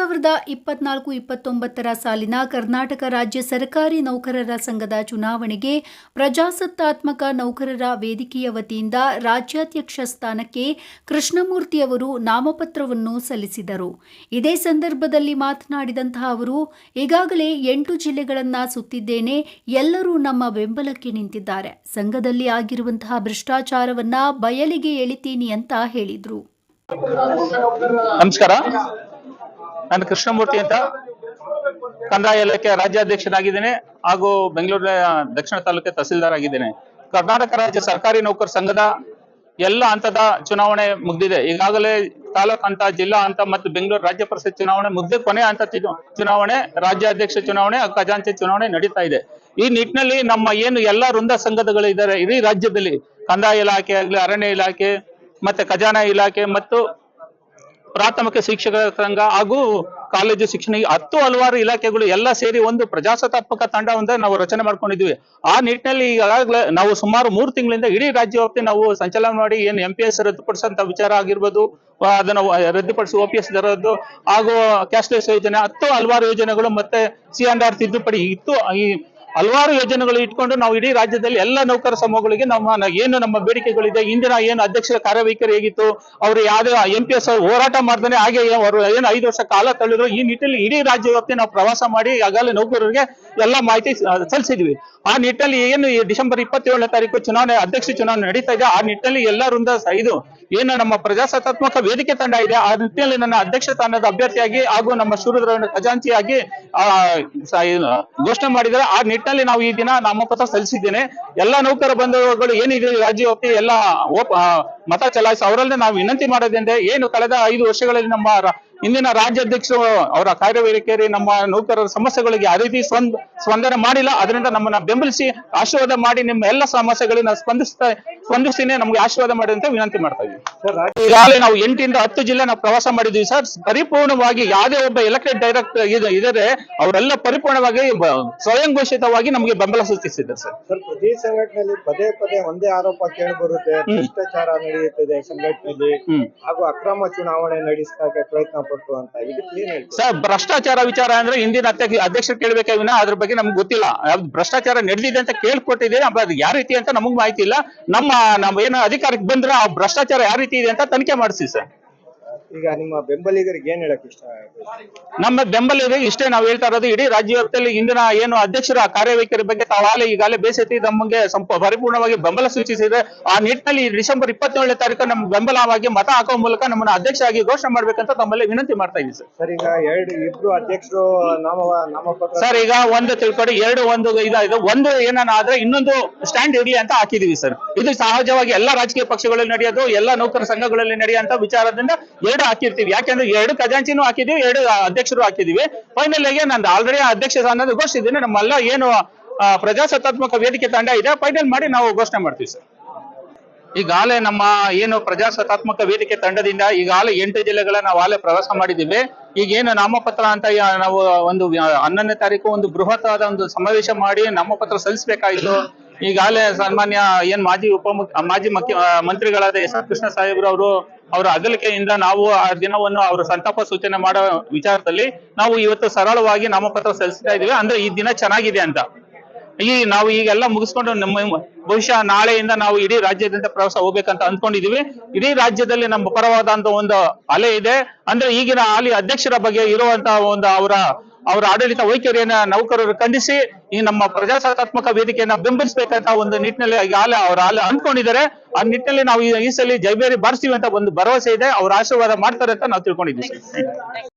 ಸಾವಿರದ ಇಪ್ಪತ್ನಾಲ್ಕು, ಇಪ್ಪತ್ತೊಂಬತ್ತರ ಸಾಲಿನ ಕರ್ನಾಟಕ ರಾಜ್ಯ ಸರ್ಕಾರಿ ನೌಕರರ ಸಂಘದ ಚುನಾವಣೆಗೆ ಪ್ರಜಾಸತ್ತಾತ್ಮಕ ನೌಕರರ ವೇದಿಕೆಯ ವತಿಯಿಂದ ರಾಜ್ಯಾಧ್ಯಕ್ಷ ಸ್ಥಾನಕ್ಕೆ ಕೃಷ್ಣಮೂರ್ತಿ ಅವರು ನಾಮಪತ್ರವನ್ನು ಸಲ್ಲಿಸಿದರು. ಇದೇ ಸಂದರ್ಭದಲ್ಲಿ ಮಾತನಾಡಿದಂತಹ ಅವರು, ಈಗಾಗಲೇ ಎಂಟು ಜಿಲ್ಲೆಗಳನ್ನ ಸುತ್ತಿದ್ದೇನೆ, ಎಲ್ಲರೂ ನಮ್ಮ ಬೆಂಬಲಕ್ಕೆ ನಿಂತಿದ್ದಾರೆ. ಸಂಘದಲ್ಲಿ ಆಗಿರುವಂತಹ ಭ್ರಷ್ಟಾಚಾರವನ್ನ ಬಯಲಿಗೆ ಎಳಿತೀನಿ ಅಂತ ಹೇಳಿದರು. ನಮಸ್ಕಾರ. ನಾನು ಕೃಷ್ಣಮೂರ್ತಿ ಅಂತ ಕಂದಾಯ ಇಲಾಖೆ ರಾಜ್ಯಾಧ್ಯಕ್ಷನಾಗಿದ್ದೇನೆ ಹಾಗೂ ಬೆಂಗಳೂರಿನ ದಕ್ಷಿಣ ತಾಲೂಕು ತಹಸೀಲ್ದಾರ್ ಆಗಿದ್ದೇನೆ ಕರ್ನಾಟಕ ರಾಜ್ಯ ಸರ್ಕಾರಿ ನೌಕರ ಸಂಘದ ಎಲ್ಲ ಹಂತದ ಚುನಾವಣೆ ಮುಗ್ದಿದೆ. ಈಗಾಗಲೇ ತಾಲೂಕ್ ಹಂತ, ಜಿಲ್ಲಾ ಹಂತ ಮತ್ತು ಬೆಂಗಳೂರು ರಾಜ್ಯ ಪರಿಷತ್ ಚುನಾವಣೆ ಮುಗ್ದೆ ಕೊನೆ ಹಂತ ಚುನಾವಣೆ, ರಾಜ್ಯಾಧ್ಯಕ್ಷ ಚುನಾವಣೆ ಹಾಗೂ ಖಜಾಂಚಿ ಚುನಾವಣೆ ನಡೀತಾ ಇದೆ. ಈ ನಿಟ್ಟಿನಲ್ಲಿ ನಮ್ಮ ಏನು ಎಲ್ಲ ವೃಂದ ಸಂಘಗಳು ಇದ್ದಾರೆ, ಇಡೀ ರಾಜ್ಯದಲ್ಲಿ ಕಂದಾಯ ಇಲಾಖೆ ಆಗಲಿ, ಅರಣ್ಯ ಇಲಾಖೆ ಮತ್ತೆ ಖಜಾನೆ ಇಲಾಖೆ ಮತ್ತು ಪ್ರಾಥಮಿಕ ಶಿಕ್ಷಕರ ಸಂಘ ಹಾಗೂ ಕಾಲೇಜು ಶಿಕ್ಷಣ ಹತ್ತು ಹಲವಾರು ಇಲಾಖೆಗಳು ಎಲ್ಲ ಸೇರಿ ಒಂದು ಪ್ರಜಾಸತ್ತಾತ್ಮಕ ತಂಡವೊಂದ ನಾವು ರಚನೆ ಮಾಡ್ಕೊಂಡಿದ್ವಿ. ಆ ನಿಟ್ಟಿನಲ್ಲಿ ಈಗಾಗಲೇ ನಾವು ಸುಮಾರು ಮೂರು ತಿಂಗಳಿಂದ ಇಡೀ ರಾಜ್ಯ ವ್ಯಾಪ್ತಿ ನಾವು ಸಂಚಲನ ಮಾಡಿ ಏನು ಎಂ ಪಿ ಎಸ್ ರದ್ದುಪಡಿಸಂತ ವಿಚಾರ ಆಗಿರ್ಬೋದು ಅದನ್ನ ಅದನ್ನು ರದ್ದುಪಡಿಸಿ ಒ ಪಿ ಎಸ್ ದರದ್ದು ಹಾಗೂ ಕ್ಯಾಶ್ಲೆಸ್ ಯೋಜನೆ, ಹತ್ತು ಹಲವಾರು ಯೋಜನೆಗಳು ಮತ್ತೆ ಸಿ ಅಂಡ್ ಆರ್ ತಿದ್ದುಪಡಿ ಇತ್ತು. ಈ ಹಲವಾರು ಯೋಜನೆಗಳು ಇಟ್ಕೊಂಡು ನಾವು ಇಡೀ ರಾಜ್ಯದಲ್ಲಿ ಎಲ್ಲ ನೌಕರ ಸಮೂಹಗಳಿಗೆ ನಮ್ಮ ಏನು ನಮ್ಮ ಬೇಡಿಕೆಗಳಿದೆ, ಇಂದಿನ ಏನು ಅಧ್ಯಕ್ಷರ ಕಾರ್ಯವೈಖರಿ ಹೇಗಿತ್ತು, ಅವರು ಯಾವುದೇ ಎಂ ಪಿ ಎಸ್ ಹೋರಾಟ ಮಾಡ್ತಾನೆ ಹಾಗೆ ಅವರು ಏನು ಐದು ವರ್ಷ ಕಾಲ ತಳ್ಳಿದ್ರು ಈ ನಿಟ್ಟಿನಲ್ಲಿ ಇಡೀ ರಾಜ್ಯ ವ್ಯಾಪ್ತಿ ನಾವು ಪ್ರವಾಸ ಮಾಡಿ ಈಗಾಗಲೇ ನೌಕರರಿಗೆ ಎಲ್ಲ ಮಾಹಿತಿ ಸಲ್ಲಿಸಿದ್ವಿ. ಆ ನಿಟ್ಟಿನಲ್ಲಿ ಏನು ಡಿಸೆಂಬರ್ ಇಪ್ಪತ್ತೇಳನೇ ತಾರೀಕು ಚುನಾವಣೆ, ಅಧ್ಯಕ್ಷ ಚುನಾವಣೆ ನಡೀತಾ ಇದೆ, ಆ ನಿಟ್ಟಿನಲ್ಲಿ ಎಲ್ಲರಿಂದ ಇದು ಏನು ನಮ್ಮ ಪ್ರಜಾಸತ್ತಾತ್ಮಕ ವೇದಿಕೆ ತಂಡ ಇದೆ, ಆ ನಿಟ್ಟಿನಲ್ಲಿ ನನ್ನ ಅಧ್ಯಕ್ಷ ಸ್ಥಾನದ ಅಭ್ಯರ್ಥಿಯಾಗಿ ಹಾಗೂ ನಮ್ಮ ಸೂರ್ಯದ್ರವಣ ಖಜಾಂಚಿಯಾಗಿ ಘೋಷಣೆ ಮಾಡಿದರೆ ಆ ನಿಟ್ಟಿನಲ್ಲಿ ನಾವು ಈ ದಿನ ನಾಮಪತ್ರ ಸಲ್ಲಿಸಿದ್ದೇನೆ. ಎಲ್ಲ ನೌಕರ ಬಂಧುಗಳು ಏನಿದೆ ರಾಜ್ಯ ವ್ಯಾಪ್ತಿ ಎಲ್ಲ ಮತ ಚಲಾಯಿಸಿ ಅವರಲ್ಲೇ ನಾವು ವಿನಂತಿ ಮಾಡೋದಂದ್ರೆ ಏನು ಕಳೆದ ಐದು ವರ್ಷಗಳಲ್ಲಿ ನಮ್ಮ ಇಂದಿನ ರಾಜ್ಯಾಧ್ಯಕ್ಷರು ಅವರ ಕಾರ್ಯವೈಖರಿ ನಮ್ಮ ನೌಕರರ ಸಮಸ್ಯೆಗಳಿಗೆ ಆ ರೀತಿ ಸ್ಪಂದ ಸ್ಪಂದನೆ ಮಾಡಿಲ್ಲ. ಅದರಿಂದ ನಮ್ಮನ್ನ ಬೆಂಬಲಿಸಿ ಆಶೀರ್ವಾದ ಮಾಡಿ ನಿಮ್ಮ ಎಲ್ಲ ಸಮಸ್ಯೆಗಳನ್ನ ಸ್ಪಂದಿಸ್ತಾ ಸ್ಪಂದಿಸ್ತೀನಿ ನಮ್ಗೆ ಆಶೀರ್ವಾದ ಮಾಡಿ ಅಂತ ವಿನಂತಿ ಮಾಡ್ತಾ ಇದ್ದೀವಿ. ಈಗಾಗಲೇ ನಾವು ಎಂಟರಿಂದ ಹತ್ತು ಜಿಲ್ಲೆ ನಾವು ಪ್ರವಾಸ ಮಾಡಿದ್ವಿ ಸರ್. ಪರಿಪೂರ್ಣವಾಗಿ ಯಾವುದೇ ಒಬ್ಬ ಎಲೆಕ್ಟೆಡ್ ಡೈರೆಕ್ಟರ್ ಇದ್ದಾರೆ ಅವರೆಲ್ಲ ಪರಿಪೂರ್ಣವಾಗಿ ಸ್ವಯಂ ಘೋಷಿತವಾಗಿ ನಮಗೆ ಬೆಂಬಲ ಸೂಚಿಸಿದ್ದಾರೆ ಸರ್. ಪ್ರತಿ ಸಂಘಟನೆಯಲ್ಲಿ ಪದೇ ಪದೇ ಒಂದೇ ಆರೋಪ ಕೇಳಿ ಬರುತ್ತೆ. ಭ್ರಷ್ಟಾಚಾರ ನಡೆಯುತ್ತಿದೆ ಸಂಘಟನೆಯಲ್ಲಿ. ಹಾಗೂ ಅಕ್ರಮ ಚುನಾವಣೆ ನಡೆಸಕ್ಕೆ ಪ್ರಯತ್ನ ಪಟ್ಟು ಅಂತ. ಸರ್ ಭ್ರಷ್ಟಾಚಾರ ವಿಚಾರ ಅಂದ್ರೆ ಹಿಂದಿನ ಅಧ್ಯಕ್ಷರು ಕೇಳಬೇಕೆ ವಿನ? ಅದ್ರ ಬಗ್ಗೆ ನಮ್ಗೆ ಗೊತ್ತಿಲ್ಲ. ಭ್ರಷ್ಟಾಚಾರ ನಡೆದಿದೆ ಅಂತ ಕೇಳ್ಕೊಟ್ಟಿದೆ ಅದು ಯಾವ ರೀತಿ ಅಂತ ನಮಗ್ ಮಾಹಿತಿ ಇಲ್ಲ. ನಮ್ಮ ಏನು ಅಧಿಕಾರಕ್ಕೆ ಬಂದ್ರೆ ಆ ಭ್ರಷ್ಟಾಚಾರ ಯಾವ ರೀತಿ ಇದೆ ಅಂತ ತನಿಖೆ ಮಾಡಿಸಿ ಸರ್. ಈಗ ನಿಮ್ಮ ಬೆಂಬಲಿಗರಿಗೆ ಏನ್ ಹೇಳಕ್ ಇಷ್ಟ? ನಮ್ಮ ಬೆಂಬಲಿಗರಿಗೆ ಇಷ್ಟೇ ನಾವು ಹೇಳ್ತಾ ಇರೋದು ಇಡೀ ರಾಜ್ಯ ವ್ಯಾಪ್ತಿಯಲ್ಲಿ ಇಂದಿನ ಏನು ಅಧ್ಯಕ್ಷರ ಕಾರ್ಯವೈಖರಿ ಬಗ್ಗೆ ತಾವಾಗಲೇ ಈಗಾಗಲೇ ಬೇಸತಿ ನಮಗೆ ಪರಿಪೂರ್ಣವಾಗಿ ಬೆಂಬಲ ಸೂಚಿಸಿದೆ ಆ ನಿಟ್ಟಿನಲ್ಲಿ ಡಿಸೆಂಬರ್ ಇಪ್ಪತ್ತೇಳನೇ ತಾರೀಕು ನಮ್ಮ ಬೆಂಬಲವಾಗಿ ಮತ ಹಾಕುವ ಮೂಲಕ ನಮ್ಮನ್ನ ಅಧ್ಯಕ್ಷ ಆಗಿ ಘೋಷಣೆ ಮಾಡ್ಬೇಕಂತ ತಮ್ಮಲ್ಲಿ ವಿನಂತಿ ಮಾಡ್ತಾ ಇದ್ದೀವಿ ಸರ್ ಸರ್ ಈಗ ಎರಡು ಇಬ್ರು ಅಧ್ಯಕ್ಷರು ನಾಮ ನಾಮಪತ್ರ ಸರ್ ಈಗ ಒಂದು ತಿಳ್ಕೊಡಿ ಎರಡು ಒಂದು ಇದಾಗಿದೆ ಒಂದು ಏನಾದ್ರೆ ಆದ್ರೆ ಇನ್ನೊಂದು ಸ್ಟ್ಯಾಂಡ್ ಇರ್ಲಿ ಅಂತ ಹಾಕಿದೀವಿ ಸರ್ ಇದು ಸಹಜವಾಗಿ ಎಲ್ಲಾ ರಾಜಕೀಯ ಪಕ್ಷಗಳಲ್ಲಿ ನಡೆಯೋದು ಎಲ್ಲಾ ನೌಕರ ಸಂಘಗಳಲ್ಲಿ ನಡೆಯುವಂತ ವಿಚಾರದಿಂದ ಎರಡು ಹಾಕಿರ್ತೀವಿ. ಯಾಕಂದ್ರೆ ಎರಡು ಖಜಾಂಚಿನೂ ಹಾಕಿದೀವಿ ಎರಡು ಅಧ್ಯಕ್ಷರು ಹಾಕಿದೀವಿ ಫೈನಲ್ ಆಗಿ ನಾನು ಆಲ್ರೆಡಿ ಅಧ್ಯಕ್ಷ ಅನ್ನೋದು ಘೋಷಿಸಿದ್ದೀನಿ. ನಮ್ಮೆಲ್ಲ ಏನು ಪ್ರಜಾಸತ್ತಾತ್ಮಕ ವೇದಿಕೆ ತಂಡ ಇದೆ. ಫೈನಲ್ ಮಾಡಿ ನಾವು ಘೋಷಣೆ ಮಾಡ್ತೀವಿ ಸರ್ ಈಗಾಗಲೇ ನಮ್ಮ ಏನು ಪ್ರಜಾಸತ್ತಾತ್ಮಕ ವೇದಿಕೆ ತಂಡದಿಂದ ಈಗಾಗಲೇ ಎಂಟು ಜಿಲ್ಲೆಗಳ ನಾವು ಆಗಲೇ ಪ್ರವಾಸ ಮಾಡಿದ್ದೀವಿ. ಈಗೇನು ನಾಮಪತ್ರ ಅಂತ ನಾವು ಒಂದು ಹನ್ನೊಂದನೇ ತಾರೀಕು ಒಂದು ಬೃಹತ್ ಆದ ಒಂದು ಸಮಾವೇಶ ಮಾಡಿ ನಾಮಪತ್ರ ಸಲ್ಲಿಸಬೇಕಾಯಿತು. ಈಗಾಗಲೇ ಸನ್ಮಾನ್ಯ ಏನ್ ಮಾಜಿ ಉಪ ಮಾಜಿ ಮುಖ್ಯ ಮಂತ್ರಿಗಳಾದ ಎಸ್ ಆರ್ ಕೃಷ್ಣ ಸಾಹೇಬ್ರು ಅವರು ಅವರ ಅಗಲಿಕೆಯಿಂದ ನಾವು ಆ ದಿನವನ್ನು ಅವರ ಸಂತಾಪ ಸೂಚನೆ ಮಾಡೋ ವಿಚಾರದಲ್ಲಿ ನಾವು ಇವತ್ತು ಸರಳವಾಗಿ ನಾಮಪತ್ರ ಸಲ್ಲಿಸ್ತಾ ಇದೀವಿ ಅಂದ್ರೆ ಈ ದಿನ ಚೆನ್ನಾಗಿದೆ ಅಂತ. ಈ ನಾವು ಈಗೆಲ್ಲ ಮುಗಿಸ್ಕೊಂಡು ನಮ್ಮ ಬಹುಶಃ ನಾಳೆಯಿಂದ ನಾವು ಇಡೀ ರಾಜ್ಯದಿಂದ ಪ್ರವಾಸ ಹೋಗ್ಬೇಕಂತ ಅಂದ್ಕೊಂಡಿದೀವಿ ಇಡೀ ರಾಜ್ಯದಲ್ಲಿ ನಮ್ಮ ಪರವಾದಂತ ಒಂದು ಅಲೆ ಇದೆ. ಅಂದ್ರೆ ಈಗಿನ ಹಾಲಿ ಅಧ್ಯಕ್ಷರ ಬಗ್ಗೆ ಇರುವಂತಹ ಒಂದು ಅವರ ಅವರ ಆಡಳಿತ ವೈಖರಿಯನ್ನ ನೌಕರರು ಖಂಡಿಸಿ ಈ ನಮ್ಮ ಪ್ರಜಾಸತ್ತಾತ್ಮಕ ವೇದಿಕೆಯನ್ನ ಬೆಂಬಲಿಸಬೇಕಂತ ಒಂದು ನಿಟ್ಟಿನಲ್ಲಿ ಈಗಾಗಲೇ ಅವ್ರ ಆಲೆ ಅಂದ್ಕೊಂಡಿದ್ದಾರೆ. ಆ ನಿಟ್ಟಿನಲ್ಲಿ ನಾವು ಈ- ಈ ಸಲ ಜೈಬೇರಿ ಬಾರಿಸ್ತೀವಿ ಅಂತ ಒಂದು ಭರವಸೆ ಇದೆ. ಅವ್ರ ಆಶೀರ್ವಾದ ಮಾಡ್ತಾರೆ ಅಂತ ನಾವು ತಿಳ್ಕೊಂಡಿದ್ದೀವಿ.